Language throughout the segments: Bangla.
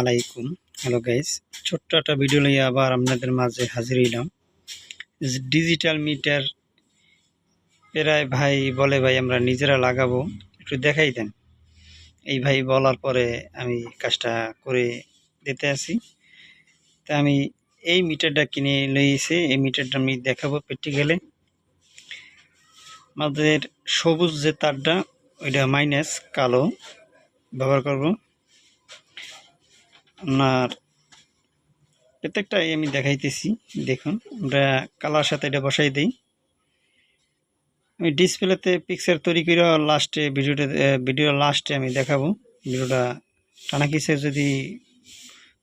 আলাইকুম হ্যালো গাইস ছোট্ট একটা ভিডিও নিয়ে আবার আপনাদের মাঝে হাজির হইলাম। ডিজিটাল মিটার প্রায় ভাই বলে ভাই আমরা নিজেরা লাগাবো, একটু দেখাই দেন। এই ভাই বলার পরে আমি কাজটা করে দিতে আসি। তা আমি এই মিটারটা কিনে লইয়েছি এই মিটারটা আমি দেখাবো প্র্যাকটিক্যালে আমাদের সবুজ যে তারটা, ওইটা মাইনাস কালো ব্যবহার করব। আপনার প্রত্যেকটাই আমি দেখাইতেছি, দেখুন, আমরা কালার সাথে এটা বসাই দিই। আমি ডিসপ্লেতে পিকচার তৈরি করে লাস্টে ভিডিওটা ভিডিও লাস্টে আমি দেখাবো। ভিডিওটা টানা কিসের যদি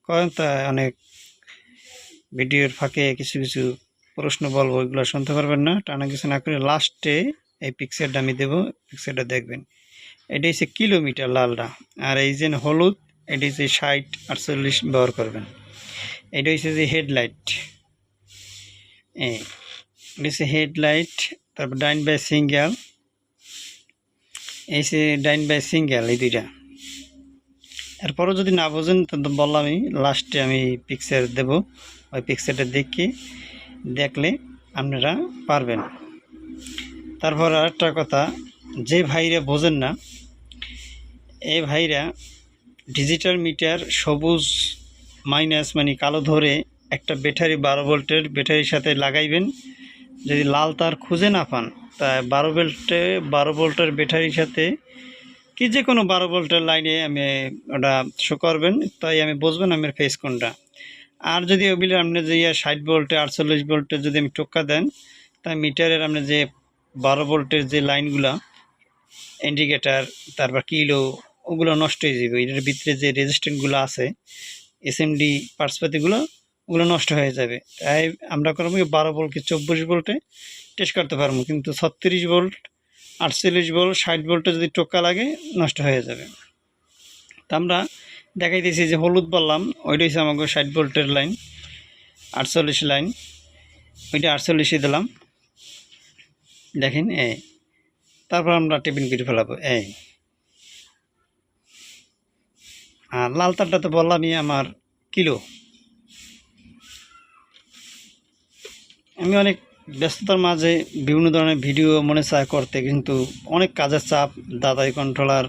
করেন, তা অনেক ভিডিওর ফাঁকে কিছু কিছু প্রশ্ন, বলব, ওইগুলো শুনতে পারবেন না। টানা কিছু না করে লাস্টে এই পিকচারটা আমি দেবো পিকচারটা দেখবেন। এটা হচ্ছে কিলোমিটার লালটা আর এই যে হলুদ এটা হচ্ছে ষাট আটচল্লিশ ব্যবহার করবেন। এটা হচ্ছে যে হেডলাইট। এই এটা হচ্ছে হেডলাইট, তারপর ডাইন বাই সিঙ্গেল। এই যে ডাইন বাই সিঙ্গেল, এই দুইটা। এরপরও যদি না বোঝেন তো বললাম আমি, লাস্টে আমি পিকচার দেব। ওই পিকচারটা দেখে, দেখলে আপনারা পারবেন। তারপর আরেকটা কথা, যে ভাইরা বোঝেন না, এই ভাইরা ডিজিটাল মিটার সবুজ মাইনাস মানে কালো ধরে একটা ব্যাটারি বারো ভোল্টের ব্যাটারির সাথে লাগাইবেন। যদি লাল তার খুঁজে না পান, তা বারো ভোল্টে, বারো ভোল্টের ব্যাটারির সাথে কি যে কোনো বারো ভোল্টের লাইনে আমি ওটা শো করবেন, তাই আমি বুঝবেন আমার ফেস কোনটা। আর যদি ওগুলো আপনি যে ষাট ভোল্টে, আটচল্লিশ ভোল্টে যদি আমি টোক্কা দেন তাই মিটারের আপনি যে বারো ভোল্টের যে লাইনগুলো ইন্ডিকেটার তারপর কিলো ওগুলো নষ্ট হয়ে যাবে। এটার ভিতরে যে রেজিস্ট্যান্টগুলো আছে এসএমডি পার্টসপাতিগুলো ওগুলো নষ্ট হয়ে যাবে। তাই আমরা করব কি বারো ভোল্ট কি চব্বিশ ভোল্টে টেস্ট করতে পারব। কিন্তু ছত্রিশ ভোল্ট আটচল্লিশ ভোল্ট ষাট ভোল্টে যদি টোকা লাগে, নষ্ট হয়ে যাবে। তা আমরা দেখাইতেছি যে হলুদ বললাম, ওইটা হচ্ছে আমাকে ষাট ভোল্টের লাইন আটচল্লিশ লাইন ওইটা আটচল্লিশে দিলাম। দেখেন, এই। তারপর আমরা টিফিন কেটে ফেলাবো, এই। আর লাল তারটা তো বললামই আমার কিলো। আমি অনেক ব্যস্ততার মাঝে বিভিন্ন ধরনের ভিডিও মনে চায় করতে, কিন্তু অনেক কাজের চাপ, দাদাই কন্ট্রোলার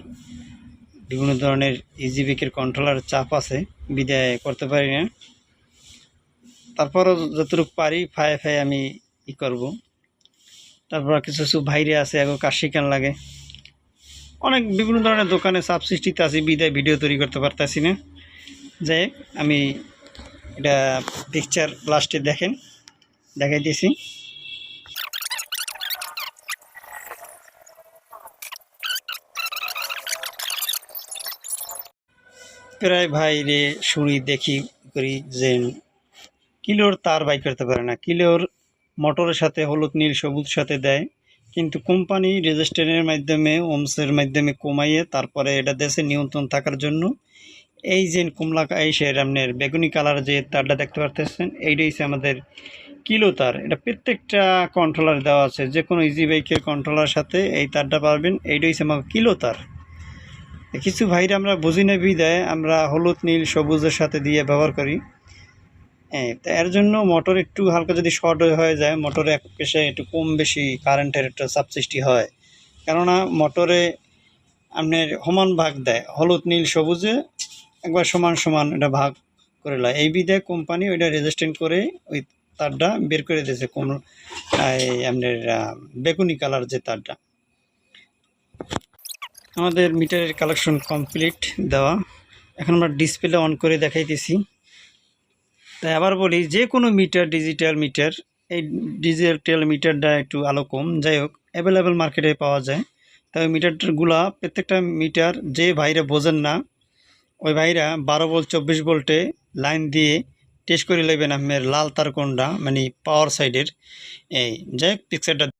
বিভিন্ন ধরনের ইজিবিকের কন্ট্রোলার চাপ আছে, বিদায় করতে পারি না। তারপরও যতটুকু পারি, ফায়ে ফায়ে আমি ই করব। তারপর কিছু কিছু ভাইরে আছে এখন কাজ শিখান লাগে। অনেক বিভিন্ন ধরনের দোকানে চাপ সৃষ্টিতে আছি, বিদায় ভিডিও তৈরি করতে পারতেছি না। যাই আমি এটা পিকচার লাস্টে দেখেন, দেখাইতেছি। প্রায় ভাই রে শুনি দেখি করি যে কিলোর তার বাই করতে পারে না। কিলোর মোটরের সাথে হলুদ, নীল, সবুজ সাথে দেয়। কিন্তু কোম্পানি রেজিস্ট্রেশনের মাধ্যমে, ওমসের মাধ্যমে কমাইয়ে তারপরে এটা দেশে নিয়ন্ত্রণ থাকার জন্য এই যে কমলা এই সে আপনার বেগুনি কালার যে তারটা দেখতে পারতেছেন এইটা হচ্ছে আমাদের কিলো তার। এটা প্রত্যেকটা কন্ট্রোলার দেওয়া আছে যে কোনো ইজি বাইকের কন্ট্রোলার সাথে এই তারটা পারবেন এইটা হচ্ছে আমার কিলো তার। কিছু ভাইরা আমরা বুঝি না বিদায়, আমরা হলুদ, নীল, সবুজের সাথে দিয়ে ব্যবহার করি। হ্যাঁ এর জন্য মোটর একটু হালকা যদি শর্ট হয়ে যায় মোটরে এক পেশে একটু কম বেশি কারেন্টের একটা চাপ সৃষ্টি হয়। কেননা মোটরে আপনার সমান ভাগ দেয়, হলুদ, নীল, সবুজে একবার সমান সমান এটা ভাগ করে লয়। এই বিধায় কোম্পানি ওইটা রেজিস্ট্রেন্ট করে ওই তারটা বের করে দিয়েছে, কোন আপনার বেগুনি কালার যে তারটা। আমাদের মিটারের কালেকশন কমপ্লিট দেওয়া। এখন আমরা ডিসপ্লে অন করে দেখাইতেছি। তাই আবার বলি যে কোনো মিটার ডিজিটাল মিটার, এই ডিজিটাল মিটারটা একটু আলো কম, যাই হোক অ্যাভেলেবেল মার্কেটে পাওয়া যায়। তাই মিটারগুলা প্রত্যেকটা মিটার যে ভাইরা বোঝেন না, ওই ভাইরা বারো ভোল্ট চব্বিশ ভোল্টে লাইন দিয়ে টেস্ট করে নেবেন আপনার লাল তার কোনটা মানে পাওয়ার সাইডের এই, যাই হোক পিকচারটা